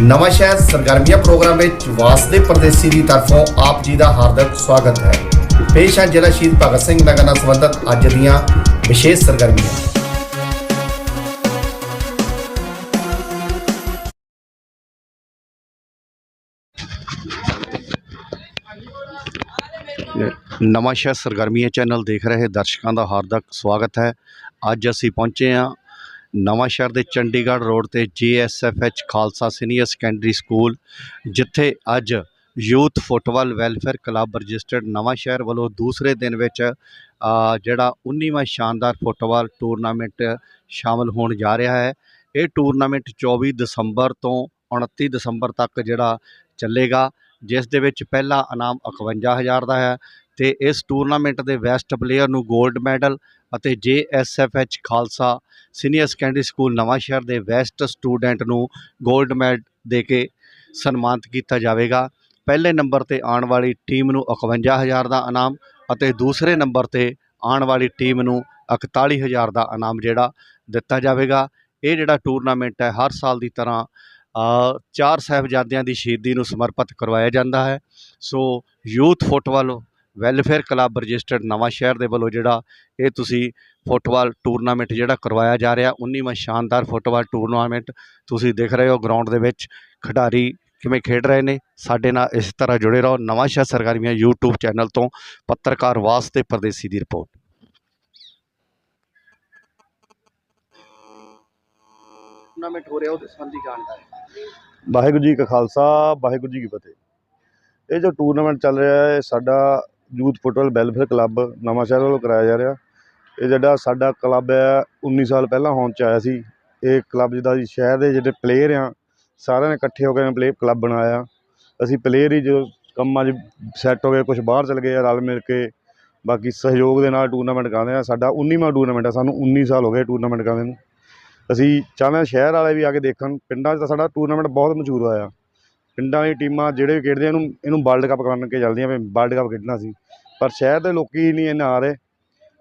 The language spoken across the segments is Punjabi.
ਨਵਾਂ ਸ਼ਹਿਰ ਸਰਗਰਮੀਆਂ ਪ੍ਰੋਗਰਾਮ ਵਿੱਚ ਵਾਸਦੇ ਪਰਦੇਸੀ ਦੀ ਤਰਫੋਂ ਆਪ ਜੀ ਦਾ ਹਾਰਦਿਕ ਸਵਾਗਤ ਹੈ। ਪੇਸ਼ ਹੈ ਜ਼ਿਲ੍ਹਾ ਸ਼ਹੀਦ ਭਗਤ ਸਿੰਘ ਨਗਰ ਨਾਲ ਸੰਬੰਧਿਤ ਅੱਜ ਦੀਆਂ ਵਿਸ਼ੇਸ਼ ਸਰਗਰਮੀਆਂ। ਨਵਾਂ ਸ਼ਹਿਰ ਸਰਗਰਮੀਆਂ ਚੈਨਲ ਦੇਖ ਰਹੇ ਦਰਸ਼ਕਾਂ ਦਾ ਹਾਰਦਿਕ ਸਵਾਗਤ ਹੈ। ਅੱਜ ਅਸੀਂ ਪਹੁੰਚੇ ਹਾਂ ਨਵਾਂ ਸ਼ਹਿਰ ਦੇ ਚੰਡੀਗੜ੍ਹ ਰੋਡ ਤੇ GSFH Khalsa senior secondary school, ਜਿੱਥੇ ਅੱਜ youth football welfare club registered Nawanshahr ਵੱਲੋਂ ਦੂਸਰੇ ਦਿਨ ਵਿੱਚ ਜਿਹੜਾ 19ਵਾਂ ਸ਼ਾਨਦਾਰ ਫੁੱਟਬਾਲ ਟੂਰਨਾਮੈਂਟ ਸ਼ਾਮਲ ਹੋਣ ਜਾ ਰਿਹਾ ਹੈ। ਇਹ ਟੂਰਨਾਮੈਂਟ 24 ਦਸੰਬਰ ਤੋਂ 29 ਦਸੰਬਰ ਤੱਕ ਜਿਹੜਾ ਚੱਲੇਗਾ। ਜਿਸ ਦੇ ਵਿੱਚ ਪਹਿਲਾ ਇਨਾਮ 51000 ਦਾ ਹੈ ਤੇ ਇਸ ਟੂਰਨਾਮੈਂਟ ਦੇ ਬੈਸਟ ਪਲੇਅਰ ਨੂੰ 골ਡ ਮੈਡਲ ਅਤੇ JSFH Khalsa senior secondary school Nawanshahr ਦੇ ਬੈਸਟ ਸਟੂਡੈਂਟ ਨੂੰ 골ਡ ਮੈਡਲ ਦੇ ਕੇ ਸਨਮਾਨਿਤ ਕੀਤਾ ਜਾਵੇਗਾ। ਪਹਿਲੇ ਨੰਬਰ ਤੇ ਆਉਣ ਵਾਲੀ ਟੀਮ ਨੂੰ 51000 ਦਾ ਇਨਾਮ ਅਤੇ ਦੂਸਰੇ ਨੰਬਰ ਤੇ ਆਉਣ ਵਾਲੀ ਟੀਮ ਨੂੰ 41000 ਦਾ ਇਨਾਮ ਜਿਹੜਾ ਦਿੱਤਾ ਜਾਵੇਗਾ। ਇਹ ਜਿਹੜਾ ਟੂਰਨਾਮੈਂਟ ਹੈ, ਹਰ ਸਾਲ ਦੀ ਤਰ੍ਹਾਂ ਚਾਰ ਸਾਹਿਬਜ਼ਾਦਿਆਂ ਦੀ ਸ਼ਹੀਦੀ ਨੂੰ ਸਮਰਪਿਤ ਕਰਵਾਇਆ ਜਾਂਦਾ ਹੈ। So youth football welfare club registered Nawanshahr ਦੇ ਵੱਲੋਂ ਜਿਹੜਾ ਇਹ ਤੁਸੀਂ ਫੁੱਟਬਾਲ ਟੂਰਨਾਮੈਂਟ ਜਿਹੜਾ ਕਰਵਾਇਆ ਜਾ ਰਿਹਾ 19ਵਾਂ ਸ਼ਾਨਦਾਰ ਫੁੱਟਬਾਲ ਟੂਰਨਾਮੈਂਟ ਤੁਸੀਂ ਦੇਖ ਰਹੇ ਹੋ। ਗਰਾਊਂਡ ਦੇ ਵਿੱਚ ਖਿਡਾਰੀ ਕਿਵੇਂ ਖੇਡ ਰਹੇ ਨੇ, ਸਾਡੇ ਨਾਲ ਇਸ ਤਰ੍ਹਾਂ ਜੁੜੇ ਰਹੋ ਨਵਾਂ ਸ਼ਹਿਰ ਸਰਕਾਰੀਆਂ YouTube ਚੈਨਲ ਤੋਂ, ਪੱਤਰਕਾਰ ਵਾਸਤੇ ਪਰਦੇਸੀ ਦੀ ਰਿਪੋਰਟ। ਟੂਰਨਾਮੈਂਟ ਹੋ ਰਿਹਾ, ਉਹਦੇ ਸੰਬੰਧੀ ਜਾਣਕਾਰੀ। ਵਾਹਿਗੁਰੂ ਜੀ ਕਾ ਖਾਲਸਾ, ਵਾਹਿਗੁਰੂ ਜੀ ਕੀ ਫਤਿਹ। ਇਹ ਜੋ ਟੂਰਨਾਮੈਂਟ ਚੱਲ ਰਿਹਾ ਹੈ, ਇਹ ਸਾਡਾ ਯੂਥ ਫੁੱਟਬਾਲ ਵੈਲਫੇਅਰ ਕਲੱਬ ਨਵਾਂ ਸ਼ਹਿਰ ਵੱਲੋਂ ਕਰਾਇਆ ਜਾ ਰਿਹਾ। ਇਹ ਜਿਹੜਾ ਸਾਡਾ ਕਲੱਬ ਹੈ 19 ਸਾਲ ਪਹਿਲਾਂ ਹੋਂਦ ਚ ਆਇਆ ਸੀ। ਇਹ ਕਲੱਬ ਜਿਹਦਾ ਜੀ ਸ਼ਹਿਰ ਦੇ ਜਿਹੜੇ ਪਲੇਅਰ ਆ ਸਾਰਿਆਂ ਨੇ ਇਕੱਠੇ ਹੋ ਕੇ ਪਲੇ ਕਲੱਬ ਬਣਾਇਆ। ਅਸੀਂ ਪਲੇਅਰ ਹੀ ਜਦੋਂ ਕੰਮਾਂ 'ਚ ਸੈੱਟ ਹੋ ਗਏ ਕੁਝ ਬਾਹਰ ਚਲ ਗਏ ਆ ਰਲ ਮਿਲ ਕੇ। ਬਾਕੀ ਸਹਿਯੋਗ ਦੇ ਨਾਲ ਟੂਰਨਾਮੈਂਟ ਕਰਾਉਂਦੇ ਆ। ਸਾਡਾ 19ਵਾਂ ਟੂਰਨਾਮੈਂਟ ਹੈ ਸਾਨੂੰ 19 ਸਾਲ ਹੋ ਗਏ ਟੂਰਨਾਮੈਂਟ ਕਰਦੇ ਨੂੰ। ਅਸੀਂ ਚਾਹੁੰਦੇ ਹਾਂ ਸ਼ਹਿਰ ਵਾਲੇ ਵੀ ਆ ਕੇ ਦੇਖਣ। ਪਿੰਡਾਂ 'ਚ ਤਾਂ ਸਾਡਾ ਟੂਰਨਾਮੈਂਟ ਬਹੁਤ ਮਸ਼ਹੂਰ ਹੋਇਆ। ਪਿੰਡਾਂ ਦੀ ਟੀਮਾਂ ਜਿਹੜੇ ਵੀ ਖੇਡਦੇ ਆ, ਇਹਨੂੰ ਇਹਨੂੰ ਵਰਲਡ ਕੱਪ ਕਰਨ ਕੇ ਚੱਲਦੀਆਂ ਵੀ ਵਰਲਡ ਕੱਪ ਖੇਡਣਾ ਸੀ। ਪਰ ਸ਼ਹਿਰ ਦੇ ਲੋਕੀ ਨਹੀਂ ਇੰਨਾ ਆ ਰਹੇ।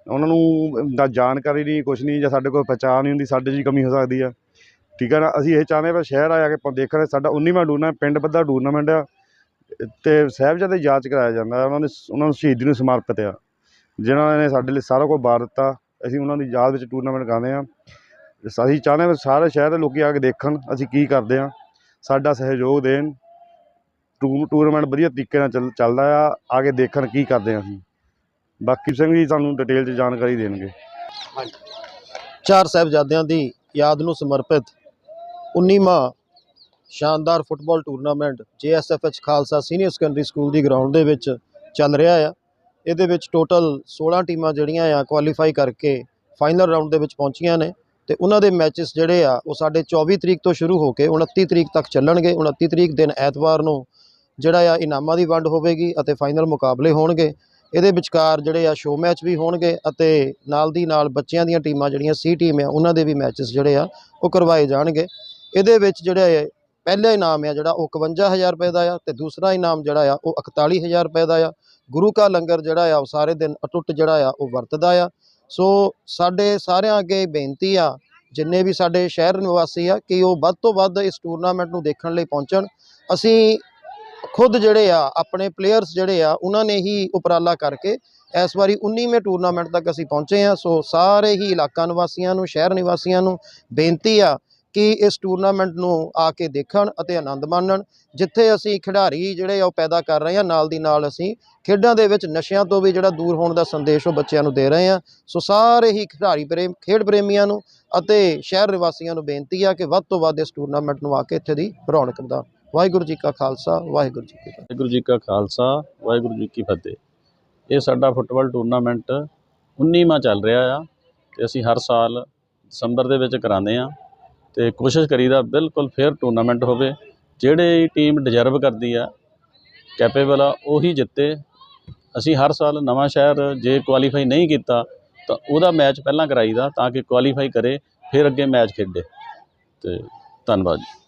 ਉਹਨਾਂ ਨੂੰ ਦਾ ਜਾਣਕਾਰੀ ਨਹੀਂ, ਕੁਛ ਨਹੀਂ, ਜਾਂ ਸਾਡੇ ਕੋਲ ਪਛਾਣ ਨਹੀਂ ਹੁੰਦੀ, ਸਾਡੇ 'ਚ ਹੀ ਕਮੀ ਹੋ ਸਕਦੀ ਆ। ਠੀਕ ਹੈ ਨਾ? ਅਸੀਂ ਇਹ ਚਾਹੁੰਦੇ ਹਾਂ ਵੀ ਸ਼ਹਿਰ ਆ ਕੇ ਪ- ਦੇਖਣ ਸਾਡਾ 19ਵਾਂ ਟੂਰਨਾਮੈਂਟ ਪਿੰਡ ਪੱਧਰ ਟੂਰਨਾਮੈਂਟ ਆ। ਤੇ ਸਾਹਿਬਜ਼ਾਦੇ ਯਾਦ 'ਚ ਕਰਾਇਆ ਜਾਂਦਾ ਉਹਨਾਂ ਨੇ, ਉਹਨਾਂ ਨੂੰ ਸ਼ਹੀਦੀ ਨੂੰ ਸਮਰਪਿਤ ਆ। ਜਿਨ੍ਹਾਂ ਨੇ ਸਾਡੇ ਲਈ ਸਾਰਾ ਕੁਝ ਵਾਰ ਦਿੱਤਾ, ਅਸੀਂ ਉਹਨਾਂ ਦੀ ਯਾਦ ਵਿੱਚ ਟੂਰਨਾਮੈਂਟ ਕਰਾਉਂਦੇ ਆ ਅਸੀਂ ਚਾਹੁੰਦੇ ਹਾਂ ਸਾਰੇ ਸ਼ਹਿਰ ਦੇ ਲੋਕੀ ਆ ਕੇ ਦੇਖਣ, ਅਸੀਂ ਕੀ ਕਰਦੇ ਆ ਸਾਡਾ ਸਹਿਯੋਗ ਦੇਣ। ਟੂ ਟੂਰਨਾਮੈਂਟ ਵਧੀਆ ਤਰੀਕੇ ਨਾਲ ਚੱਲ, ਚੱਲਦਾ ਆ ਆ ਕੇ ਦੇਖਣ ਕੀ ਕਰਦੇ ਆ ਅਸੀਂ। ਬਾਕੀ ਸਿੰਘ ਜੀ ਤੁਹਾਨੂੰ ਡਿਟੇਲ 'ਚ ਜਾਣਕਾਰੀ ਦੇਣਗੇ। ਚਾਰ ਸਾਹਿਬਜ਼ਾਦਿਆਂ ਦੀ ਯਾਦ ਨੂੰ ਸਮਰਪਿਤ 19ਵਾਂ ਸ਼ਾਨਦਾਰ football tournament JSFH Khalsa senior secondary school ਦੀ ਗਰਾਊਂਡ ਦੇ ਵਿੱਚ ਚੱਲ ਰਿਹਾ ਆ। ਇਹਦੇ ਵਿੱਚ ਟੋਟਲ 16 ਟੀਮਾਂ ਜਿਹੜੀਆਂ ਆ ਕੁਆਲੀਫਾਈ ਕਰਕੇ ਫਾਈਨਲ ਰਾਊਂਡ ਦੇ ਵਿੱਚ ਪਹੁੰਚੀਆਂ ਨੇ। ਤੇ ਉਹਨਾਂ ਦੇ ਮੈਚਸ ਜਿਹੜੇ ਆ, ਉਹ ਸਾਡੇ 24 ਤਰੀਕ ਤੋਂ ਸ਼ੁਰੂ ਹੋ ਕੇ 29 ਤਰੀਕ ਤੱਕ ਚੱਲਣਗੇ। 29 ਤਰੀਕ ਦਿਨ ਐਤਵਾਰ ਨੂੰ ਜਿਹੜਾ ਆ ਇਨਾਮਾਂ ਦੀ ਵੰਡ ਹੋਵੇਗੀ ਅਤੇ ਫਾਈਨਲ ਮੁਕਾਬਲੇ ਹੋਣਗੇ। ਇਹਦੇ ਵਿਚਕਾਰ ਜਿਹੜੇ ਆ ਸ਼ੋਅ ਮੈਚ ਵੀ ਹੋਣਗੇ ਅਤੇ ਨਾਲ ਦੀ ਨਾਲ ਬੱਚਿਆਂ ਦੀਆਂ ਟੀਮਾਂ ਜਿਹੜੀਆਂ ਸੀ ਟੀਮ ਆ, ਉਹਨਾਂ ਦੇ ਵੀ ਮੈਚਸ ਜਿਹੜੇ ਆ, ਉਹ ਕਰਵਾਏ ਜਾਣਗੇ। ਇਹਦੇ ਵਿੱਚ ਜਿਹੜੇ ਪਹਿਲਾ ਇਨਾਮ ਆ ਜਿਹੜਾ, ਉਹ 51000 ਰੁਪਏ ਦਾ ਆ ਤੇ ਦੂਸਰਾ ਇਨਾਮ ਜਿਹੜਾ ਆ, ਉਹ 41000 ਰੁਪਏ ਦਾ ਆ। ਗੁਰੂ ਕਾ ਲੰਗਰ ਜਿਹੜਾ ਆ, ਉਹ ਸਾਰੇ ਦਿਨ ਅਟੁੱਟ ਜਿਹੜਾ ਆ, ਉਹ ਵਰਤਦਾ ਆ। ਸੋ ਸਾਡੇ ਸਾਰਿਆਂ ਅੱਗੇ ਬੇਨਤੀ ਆ, ਜਿੰਨੇ ਵੀ ਸਾਡੇ ਸ਼ਹਿਰ ਨਿਵਾਸੀ ਆ, ਕਿ ਉਹ ਵੱਧ ਤੋਂ ਵੱਧ ਇਸ ਟੂਰਨਾਮੈਂਟ ਨੂੰ ਦੇਖਣ ਲਈ ਪਹੁੰਚਣ। ਅਸੀਂ ਖੁਦ ਜਿਹੜੇ ਆ, ਆਪਣੇ ਪਲੇਅਰਸ ਜਿਹੜੇ ਆ, ਉਹਨਾਂ ਨੇ ਹੀ ਉਪਰਾਲਾ ਕਰਕੇ ਇਸ ਵਾਰੀ 19ਵੇਂ ਟੂਰਨਾਮੈਂਟ ਤੱਕ ਅਸੀਂ ਪਹੁੰਚੇ ਆ। ਸੋ ਸਾਰੇ ਹੀ ਇਲਾਕਾ ਨਿਵਾਸੀਆਂ ਨੂੰ, ਸ਼ਹਿਰ ਨਿਵਾਸੀਆਂ ਨੂੰ ਬੇਨਤੀ ਆ ਕਿ ਇਸ ਟੂਰਨਾਮੈਂਟ ਨੂੰ ਆ ਕੇ ਦੇਖਣ ਅਤੇ ਆਨੰਦ ਮਾਣਨ, ਜਿੱਥੇ ਅਸੀਂ ਖਿਡਾਰੀ ਜਿਹੜੇ ਆ ਉਹ ਪੈਦਾ ਕਰ ਰਹੇ ਹਾਂ, ਨਾਲ ਦੀ ਨਾਲ ਅਸੀਂ ਖੇਡਾਂ ਦੇ ਵਿੱਚ ਨਸ਼ਿਆਂ ਤੋਂ ਵੀ ਜਿਹੜਾ ਦੂਰ ਹੋਣ ਦਾ ਸੰਦੇਸ਼ ਉਹ ਬੱਚਿਆਂ ਨੂੰ ਦੇ ਰਹੇ ਹਾਂ। ਸੋ ਸਾਰੇ ਹੀ ਖਿਡਾਰੀ ਪ੍ਰੇਮ, ਖੇਡ ਪ੍ਰੇਮੀਆਂ ਨੂੰ ਅਤੇ ਸ਼ਹਿਰ ਨਿਵਾਸੀਆਂ ਨੂੰ ਬੇਨਤੀ ਆ ਕਿ ਵੱਧ ਤੋਂ ਵੱਧ ਇਸ ਟੂਰਨਾਮੈਂਟ ਨੂੰ ਆ ਕੇ ਇੱਥੇ ਦੀ ਰੌਣਕ ਦਾ ਵਾਹਿਗੁਰੂ ਜੀ ਕਾ ਖਾਲਸਾ, ਵਾਹਿਗੁਰੂ ਜੀ ਕੀ ਫਤਿਹ। ਵਾਹਿਗੁਰੂ ਜੀ ਕਾ ਖਾਲਸਾ, ਵਾਹਿਗੁਰੂ ਜੀ ਕੀ ਫਤਿਹ। ਇਹ ਸਾਡਾ ਫੁੱਟਬਾਲ ਟੂਰਨਾਮੈਂਟ 19ਵਾਂ ਚੱਲ ਰਿਹਾ ਆ ਤੇ ਅਸੀਂ ਹਰ ਸਾਲ ਦਸੰਬਰ ਦੇ ਵਿੱਚ ਕਰਾਉਂਦੇ ਆ ਤੇ ਕੋਸ਼ਿਸ਼ ਕਰੀਦਾ ਬਿਲਕੁਲ ਫੇਅਰ ਟੂਰਨਾਮੈਂਟ ਹੋਵੇ। ਜਿਹੜੇ ਟੀਮ ਡਿਜ਼ਰਵ ਕਰਦੀ ਆ ਕੈਪੇਬਲ ਆ, ਉਹੀ ਜਿੱਤੇ। ਅਸੀਂ ਹਰ ਸਾਲ ਨਵਾਂ ਸ਼ਹਿਰ ਜੇ ਕੁਆਲੀਫਾਈ ਨਹੀਂ ਕੀਤਾ, ਤਾਂ ਉਹਦਾ ਮੈਚ ਪਹਿਲਾਂ ਕਰਾਈਦਾ ਤਾਂ ਕਿ ਕੁਆਲੀਫਾਈ ਕਰੇ, ਫਿਰ ਅੱਗੇ ਮੈਚ ਖੇਡੇ। ਤੇ ਧੰਨਵਾਦ ਜੀ।